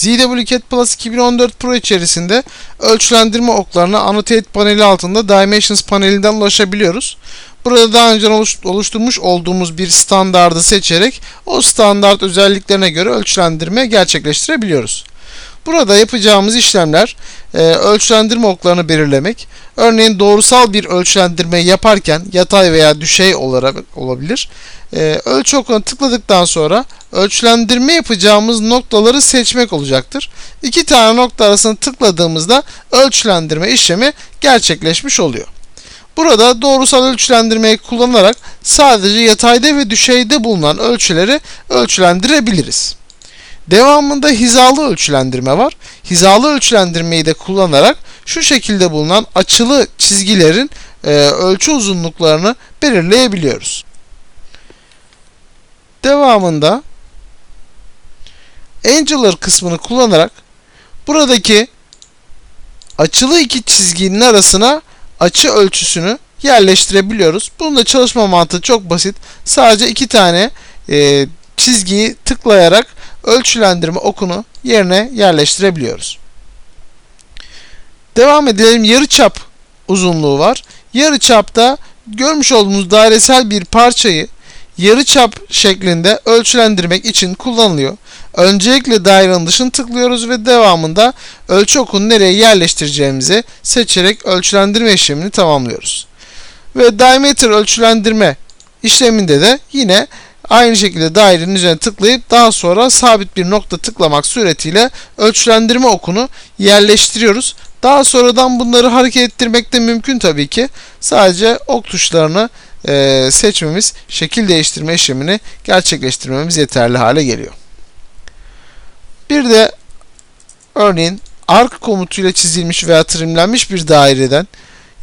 ZWCAT Plus 2014 Pro içerisinde ölçülendirme oklarına Annotate paneli altında Dimensions panelinden ulaşabiliyoruz. Burada daha önce oluş- oluşturmuş olduğumuz bir standardı seçerek o standart özelliklerine göre ölçülendirme gerçekleştirebiliyoruz. Burada yapacağımız işlemler e, ölçülendirme oklarını belirlemek. Örneğin doğrusal bir ölçülendirme yaparken yatay veya düşey olarak olabilir. E, ölçü okuna tıkladıktan sonra ölçülendirme yapacağımız noktaları seçmek olacaktır. İki tane nokta arasına tıkladığımızda ölçülendirme işlemi gerçekleşmiş oluyor. Burada doğrusal ölçülendirmeyi kullanarak sadece yatayda ve düşeyde bulunan ölçüleri ölçülendirebiliriz. Devamında hizalı ölçülendirme var. Hizalı ölçülendirmeyi de kullanarak şu şekilde bulunan açılı çizgilerin e, ölçü uzunluklarını belirleyebiliyoruz. Devamında Angular kısmını kullanarak buradaki açılı iki çizginin arasına açı ölçüsünü yerleştirebiliyoruz. Bunun da çalışma mantığı çok basit. Sadece iki tane e, çizgiyi tıklayarak ölçülendirme okunu yerine yerleştirebiliyoruz. Devam edelim. Yarıçap uzunluğu var. Yarıçapta görmüş olduğumuz dairesel bir parçayı yarıçap şeklinde ölçülendirmek için kullanılıyor. Öncelikle dairenin dışını tıklıyoruz ve devamında ölçü okunu nereye yerleştireceğimizi seçerek ölçülendirme işlemini tamamlıyoruz. Ve diameter ölçülendirme işleminde de yine aynı şekilde dairenin üzerine tıklayıp daha sonra sabit bir nokta tıklamak suretiyle ölçülendirme okunu yerleştiriyoruz. Daha sonradan bunları hareket ettirmek de mümkün tabii ki. Sadece ok tuşlarını e, seçmemiz, şekil değiştirme işlemini gerçekleştirmemiz yeterli hale geliyor. Bir de örneğin arc komutuyla çizilmiş veya trimlenmiş bir daireden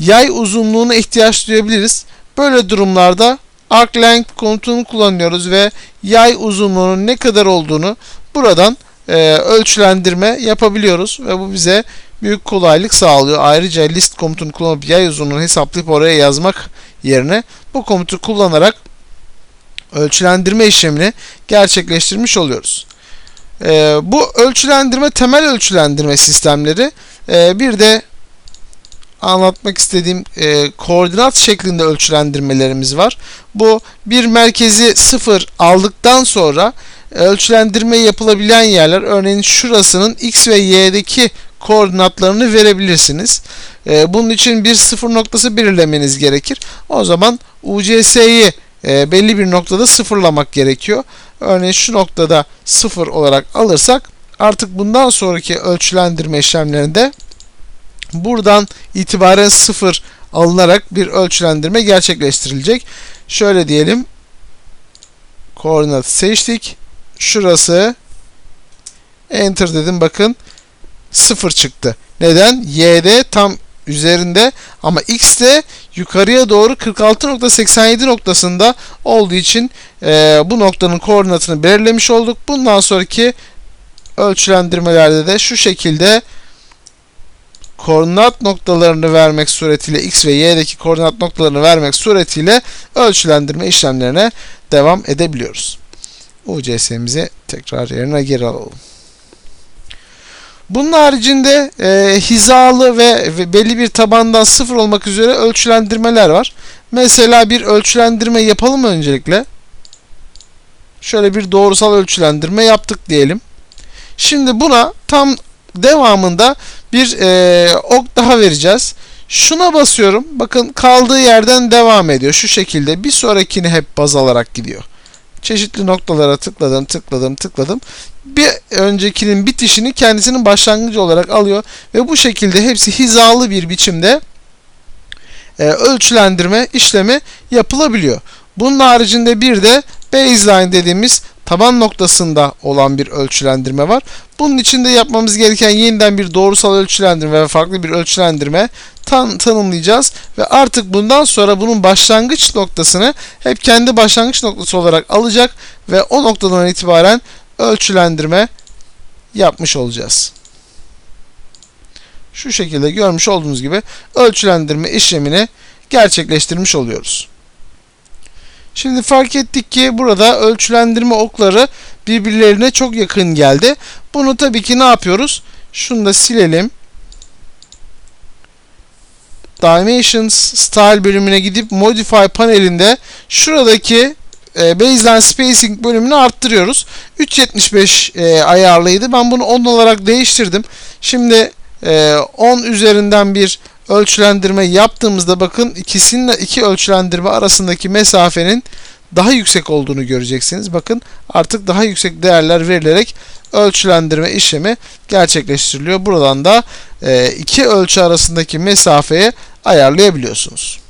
yay uzunluğuna ihtiyaç duyabiliriz. Böyle durumlarda arc length komutunu kullanıyoruz ve yay uzunluğunun ne kadar olduğunu buradan e, ölçülendirme yapabiliyoruz ve bu bize büyük kolaylık sağlıyor. Ayrıca list komutunu kullanıp yay uzunluğunu hesaplayıp oraya yazmak yerine bu komutu kullanarak ölçülendirme işlemini gerçekleştirmiş oluyoruz. Ee, bu ölçülendirme temel ölçülendirme sistemleri e, bir de anlatmak istediğim e, koordinat şeklinde ölçülendirmelerimiz var. Bu bir merkezi sıfır aldıktan sonra ölçülendirme yapılabilen yerler örneğin şurasının x ve y'deki koordinatlarını verebilirsiniz. E, bunun için bir sıfır noktası belirlemeniz gerekir. O zaman UCS'yi e, belli bir noktada sıfırlamak gerekiyor. Örneğin şu noktada sıfır olarak alırsak artık bundan sonraki ölçülendirme işlemlerinde buradan itibaren sıfır alınarak bir ölçülendirme gerçekleştirilecek. Şöyle diyelim. Koordinatı seçtik. Şurası Enter dedim bakın 0 çıktı. Neden? Y'de tam üzerinde ama X de yukarıya doğru 46.87 noktasında olduğu için e, bu noktanın koordinatını belirlemiş olduk. Bundan sonraki ölçülendirmelerde de şu şekilde koordinat noktalarını vermek suretiyle X ve Y'deki koordinat noktalarını vermek suretiyle ölçülendirme işlemlerine devam edebiliyoruz. UCS'mizi tekrar yerine geri alalım. Bunun haricinde e, hizalı ve, ve belli bir tabandan sıfır olmak üzere ölçülendirmeler var. Mesela bir ölçülendirme yapalım öncelikle. Şöyle bir doğrusal ölçülendirme yaptık diyelim. Şimdi buna tam devamında bir e, ok daha vereceğiz. Şuna basıyorum. Bakın kaldığı yerden devam ediyor. Şu şekilde bir sonrakini hep baz alarak gidiyor çeşitli noktalara tıkladım, tıkladım, tıkladım. Bir öncekinin bitişini kendisinin başlangıcı olarak alıyor ve bu şekilde hepsi hizalı bir biçimde e, ölçülendirme işlemi yapılabiliyor. Bunun haricinde bir de baseline dediğimiz taban noktasında olan bir ölçülendirme var. Bunun için de yapmamız gereken yeniden bir doğrusal ölçülendirme ve farklı bir ölçülendirme tan tanımlayacağız ve artık bundan sonra bunun başlangıç noktasını hep kendi başlangıç noktası olarak alacak ve o noktadan itibaren ölçülendirme yapmış olacağız. Şu şekilde görmüş olduğunuz gibi ölçülendirme işlemini gerçekleştirmiş oluyoruz. Şimdi fark ettik ki burada ölçülendirme okları birbirlerine çok yakın geldi. Bunu tabii ki ne yapıyoruz? Şunu da silelim. Dimensions Style bölümüne gidip Modify panelinde şuradaki e, Baseline Spacing bölümünü arttırıyoruz. 3.75 e, ayarlıydı. Ben bunu 10 olarak değiştirdim. Şimdi e, 10 üzerinden bir ölçülendirme yaptığımızda bakın ikisinin iki ölçülendirme arasındaki mesafenin daha yüksek olduğunu göreceksiniz. Bakın artık daha yüksek değerler verilerek ölçülendirme işlemi gerçekleştiriliyor. Buradan da e, iki ölçü arasındaki mesafeyi ayarlayabiliyorsunuz.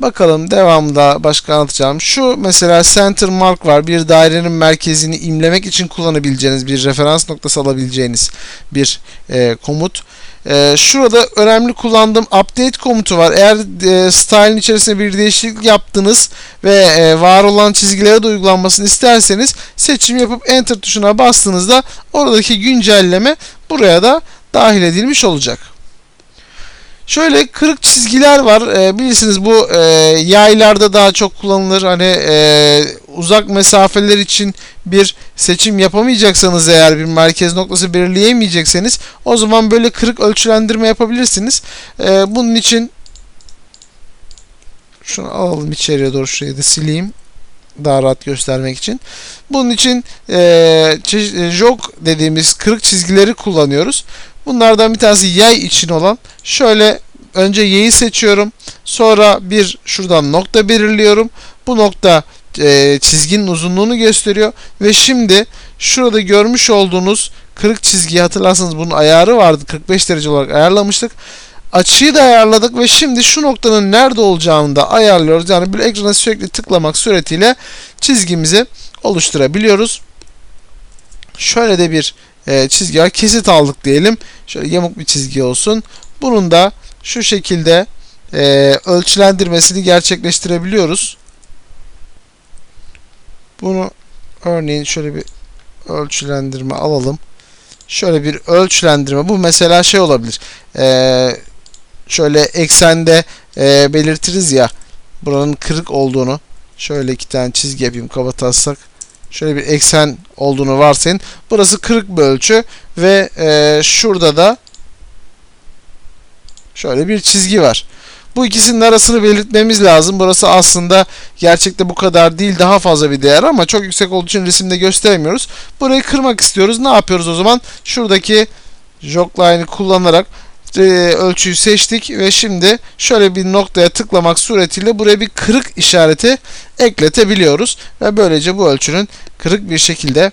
Bakalım devamında başka anlatacağım. Şu mesela center mark var. Bir dairenin merkezini imlemek için kullanabileceğiniz bir referans noktası alabileceğiniz bir e, komut. E, şurada önemli kullandığım update komutu var. Eğer e, style'in içerisinde bir değişiklik yaptınız ve e, var olan çizgilere de uygulanmasını isterseniz seçim yapıp enter tuşuna bastığınızda oradaki güncelleme buraya da dahil edilmiş olacak. Şöyle kırık çizgiler var. E, bilirsiniz bu e, yaylarda daha çok kullanılır. Hani e, uzak mesafeler için bir seçim yapamayacaksanız eğer bir merkez noktası belirleyemeyecekseniz o zaman böyle kırık ölçülendirme yapabilirsiniz. E, bunun için şunu alalım içeriye doğru şurayı da sileyim daha rahat göstermek için. Bunun için e, jog dediğimiz kırık çizgileri kullanıyoruz. Bunlardan bir tanesi yay için olan. Şöyle önce y'yi seçiyorum. Sonra bir şuradan nokta belirliyorum. Bu nokta e, çizginin uzunluğunu gösteriyor. Ve şimdi şurada görmüş olduğunuz kırık çizgiyi hatırlarsanız bunun ayarı vardı. 45 derece olarak ayarlamıştık. Açıyı da ayarladık ve şimdi şu noktanın nerede olacağını da ayarlıyoruz. Yani bir ekrana sürekli tıklamak suretiyle çizgimizi oluşturabiliyoruz. Şöyle de bir e, çizgi var. Kesit aldık diyelim. Şöyle yamuk bir çizgi olsun. Bunun da şu şekilde e, ölçülendirmesini gerçekleştirebiliyoruz. Bunu örneğin şöyle bir ölçülendirme alalım. Şöyle bir ölçülendirme. Bu mesela şey olabilir. E, şöyle eksende e, belirtiriz ya buranın kırık olduğunu. Şöyle iki tane çizgi yapayım kabatarsak şöyle bir eksen olduğunu varsayın. Burası kırık bir ölçü ve e, şurada da şöyle bir çizgi var. Bu ikisinin arasını belirtmemiz lazım. Burası aslında gerçekte bu kadar değil daha fazla bir değer ama çok yüksek olduğu için resimde gösteremiyoruz. Burayı kırmak istiyoruz. Ne yapıyoruz o zaman? Şuradaki jog kullanarak e, ölçüyü seçtik ve şimdi şöyle bir noktaya tıklamak suretiyle buraya bir kırık işareti ekletebiliyoruz ve böylece bu ölçünün kırık bir şekilde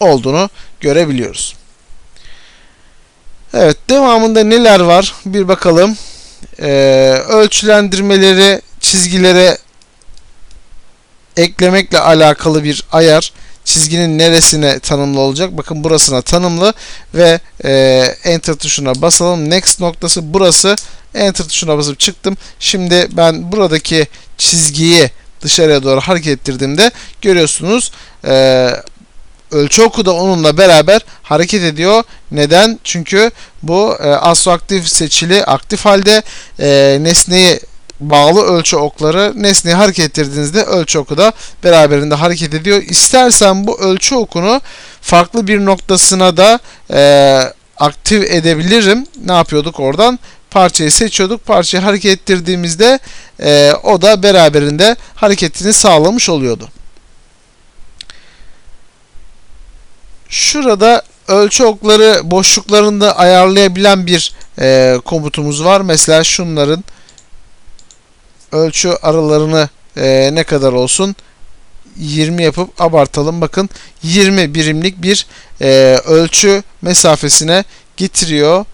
olduğunu görebiliyoruz. Evet devamında neler var bir bakalım. Ee, ölçülendirmeleri çizgilere eklemekle alakalı bir ayar çizginin neresine tanımlı olacak? Bakın burasına tanımlı ve e, enter tuşuna basalım. Next noktası burası. Enter tuşuna basıp çıktım. Şimdi ben buradaki çizgiyi dışarıya doğru hareket ettirdiğimde görüyorsunuz e, ölçü oku da onunla beraber hareket ediyor. Neden? Çünkü bu e, astroaktif seçili aktif halde e, nesneyi bağlı ölçü okları nesneyi hareket ettirdiğinizde ölçü oku da beraberinde hareket ediyor. İstersen bu ölçü okunu farklı bir noktasına da e, aktif edebilirim. Ne yapıyorduk oradan? Parçayı seçiyorduk. Parçayı hareket ettirdiğimizde e, o da beraberinde hareketini sağlamış oluyordu. Şurada ölçü okları boşluklarında ayarlayabilen bir e, komutumuz var. Mesela şunların ölçü aralarını e, ne kadar olsun 20 yapıp abartalım. Bakın 20 birimlik bir e, ölçü mesafesine getiriyor.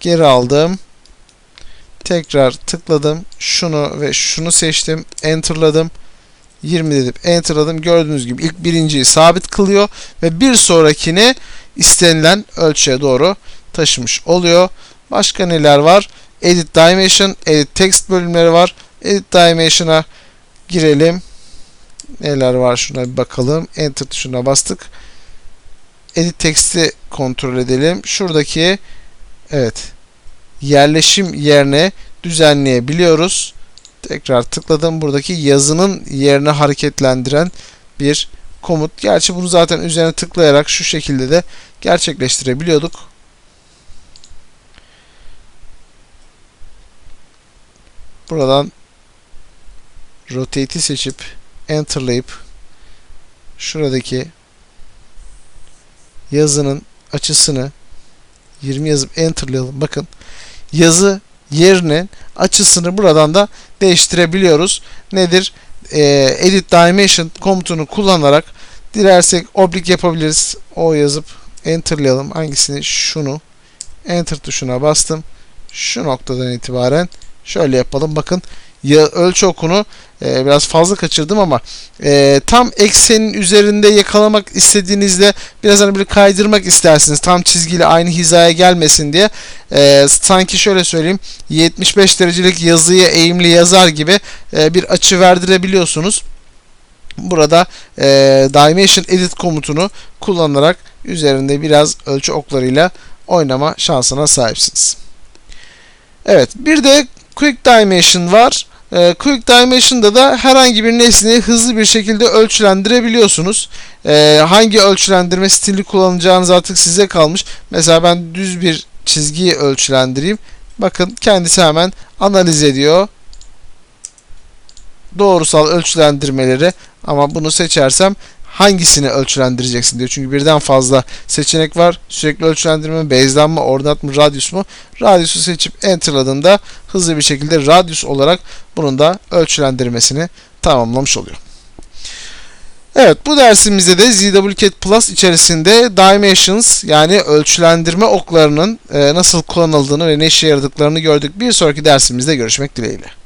Geri aldım. Tekrar tıkladım. Şunu ve şunu seçtim. Enter'ladım. 20 dedim. Enter'ladım. Gördüğünüz gibi ilk birinciyi sabit kılıyor ve bir sonrakini istenilen ölçüye doğru taşımış oluyor. Başka neler var? Edit Dimension, Edit Text bölümleri var. Edit Dimension'a girelim. Neler var şuna bir bakalım. Enter tuşuna bastık. Edit Text'i kontrol edelim. Şuradaki evet yerleşim yerine düzenleyebiliyoruz. Tekrar tıkladım. Buradaki yazının yerine hareketlendiren bir komut. Gerçi bunu zaten üzerine tıklayarak şu şekilde de gerçekleştirebiliyorduk. Buradan rotate'i seçip enterlayıp şuradaki yazının açısını 20 yazıp enterlayalım. Bakın yazı yerinin açısını buradan da değiştirebiliyoruz. Nedir? Ee, edit dimension komutunu kullanarak dilersek oblik yapabiliriz. O yazıp enterlayalım. Hangisini? Şunu. Enter tuşuna bastım. Şu noktadan itibaren şöyle yapalım. Bakın ya ölçü okunu e, biraz fazla kaçırdım ama e, tam eksenin üzerinde yakalamak istediğinizde biraz hani böyle kaydırmak istersiniz. Tam çizgiyle aynı hizaya gelmesin diye. E, sanki şöyle söyleyeyim 75 derecelik yazıya eğimli yazar gibi e, bir açı verdirebiliyorsunuz. Burada e, Dimension Edit komutunu kullanarak üzerinde biraz ölçü oklarıyla oynama şansına sahipsiniz. Evet bir de Quick Dimension var. Ee, Quick Dimension'da da herhangi bir nesneyi hızlı bir şekilde ölçülendirebiliyorsunuz. Ee, hangi ölçülendirme stili kullanacağınız artık size kalmış. Mesela ben düz bir çizgiyi ölçülendireyim. Bakın kendisi hemen analiz ediyor. Doğrusal ölçülendirmeleri ama bunu seçersem hangisini ölçülendireceksin diyor. Çünkü birden fazla seçenek var. Sürekli ölçülendirme, baseline mı, ordinat mı, radius mu? Radius'u seçip enterladığında hızlı bir şekilde radius olarak bunun da ölçülendirmesini tamamlamış oluyor. Evet bu dersimizde de ZWCAT Plus içerisinde Dimensions yani ölçülendirme oklarının nasıl kullanıldığını ve ne işe yaradıklarını gördük. Bir sonraki dersimizde görüşmek dileğiyle.